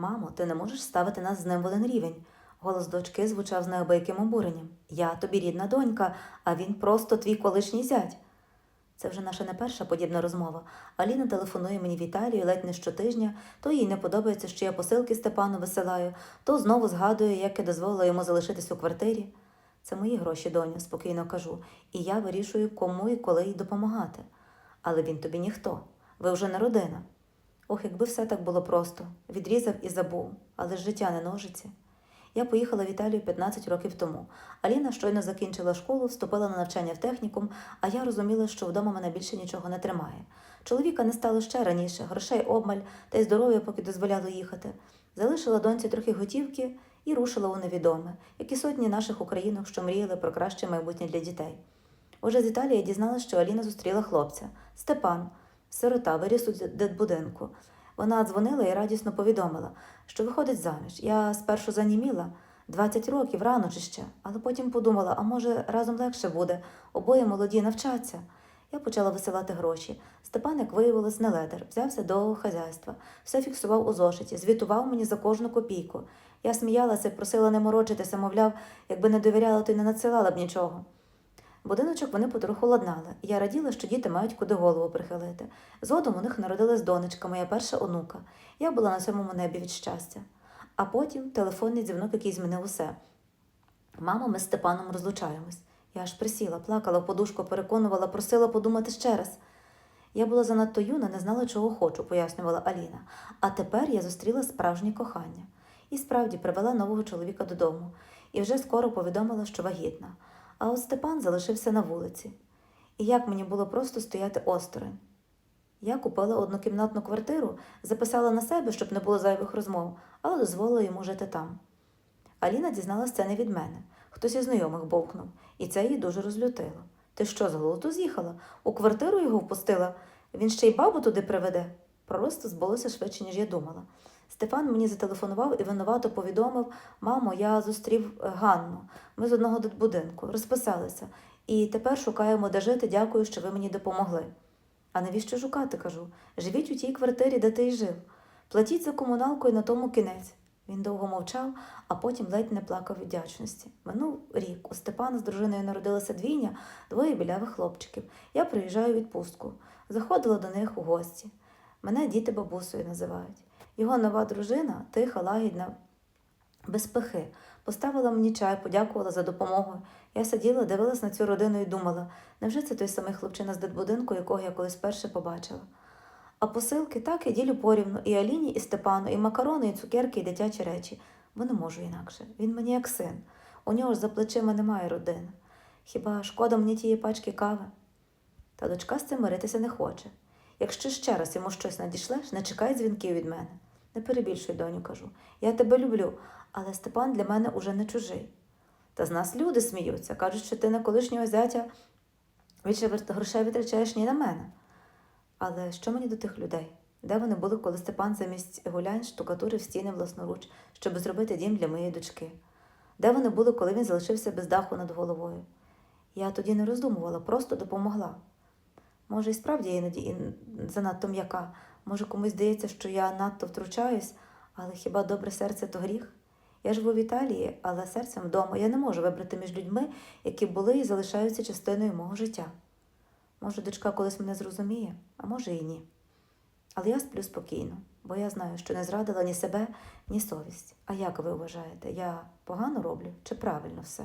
Мамо, ти не можеш ставити нас з ним в один рівень. Голос дочки звучав з неабияким обуренням. Я тобі рідна донька, а він просто твій колишній зять. Це вже наша не перша подібна розмова. Аліна телефонує мені в Італію ледь не щотижня, то їй не подобається, що я посилки Степану висилаю, то знову згадує, як я дозволила йому залишитись у квартирі. Це мої гроші, доню, спокійно кажу, і я вирішую, кому і коли їй допомагати. Але він тобі ніхто. Ви вже не родина. Ох, якби все так було просто. Відрізав і забув, але ж життя не ножиці. Я поїхала в Італію 15 років тому. Аліна щойно закінчила школу, вступила на навчання в технікум, а я розуміла, що вдома мене більше нічого не тримає. Чоловіка не стало ще раніше, грошей обмаль, та й здоров'я поки дозволяло їхати. Залишила доньці трохи готівки і рушила у невідоме, як і сотні наших українок, що мріяли про краще майбутнє для дітей. Уже з Італії дізналася, що Аліна зустріла хлопця Степан, сирота, виріс у дитбудинку. Вона дзвонила і радісно повідомила, що виходить заміж. Я спершу заніміла 20 років рано чи ще, але потім подумала, а може разом легше буде, обоє молоді навчаться. Я почала висилати гроші. Степан, виявилось, не ледер, взявся до хазяйства, все фіксував у зошиті, звітував мені за кожну копійку. Я сміялася просила не морочитися, мовляв, якби не довіряла, то й не надсилала б нічого. Будиночок вони потроху ладнали. Я раділа, що діти мають куди голову прихилити. Згодом у них народилась донечка, моя перша онука. Я була на сьомому небі від щастя. А потім телефонний дзвінок, який змінив усе. Мамо, ми з Степаном розлучаємось. Я аж присіла, плакала в подушку, переконувала, просила подумати ще раз. Я була занадто юна, не знала, чого хочу, пояснювала Аліна. А тепер я зустріла справжнє кохання. І справді привела нового чоловіка додому. І вже скоро повідомила, що вагітна. А от Степан залишився на вулиці. І як мені було просто стояти осторонь. Я купила однокімнатну квартиру, записала на себе, щоб не було зайвих розмов, але дозволила йому жити там. Аліна дізналась це не від мене. Хтось із знайомих бовкнув, і це її дуже розлютило. Ти що, з глузду з'їхала? У квартиру його впустила? Він ще й бабу туди приведе. Просто збулося швидше, ніж я думала. Стефан мені зателефонував і винувато повідомив: мамо, я зустрів е, Ганну. Ми з одного будинку, розписалися, і тепер шукаємо, де жити. Дякую, що ви мені допомогли. А навіщо шукати? кажу. Живіть у тій квартирі, де ти й жив. Платіть за комуналку і на тому кінець. Він довго мовчав, а потім ледь не плакав від вдячності. Минув рік. У Степана з дружиною народилося двійня, двоє білявих хлопчиків. Я приїжджаю у відпустку. Заходила до них у гості. Мене діти бабусею називають. Його нова дружина, тиха, лагідна, без пихи, поставила мені чай, подякувала за допомогу. Я сиділа, дивилась на цю родину і думала, невже це той самий хлопчина з дитбудинку, якого я колись перше побачила. А посилки так я ділю порівну і Аліні, і Степану, і макарони, і цукерки, і дитячі речі, бо не можу інакше. Він мені як син. У нього ж за плечима немає родини. Хіба шкода мені тієї пачки кави? Та дочка з цим миритися не хоче. Якщо ще раз йому щось надішлеш, не чекай дзвінків від мене. Не перебільшуй, доню, кажу. Я тебе люблю, але Степан для мене уже не чужий. Та з нас люди сміються, кажуть, що ти на колишнього зятя грошей витрачаєш, ні на мене. Але що мені до тих людей? Де вони були, коли Степан замість гулянь штукатурив стіни власноруч, щоб зробити дім для моєї дочки? Де вони були, коли він залишився без даху над головою? Я тоді не роздумувала, просто допомогла. Може, і справді іноді і занадто м'яка. Може, комусь здається, що я надто втручаюсь, але хіба добре серце то гріх? Я живу в Італії, але серцем вдома я не можу вибрати між людьми, які були і залишаються частиною мого життя. Може, дочка колись мене зрозуміє, а може і ні. Але я сплю спокійно, бо я знаю, що не зрадила ні себе, ні совість. А як ви вважаєте, я погано роблю чи правильно все?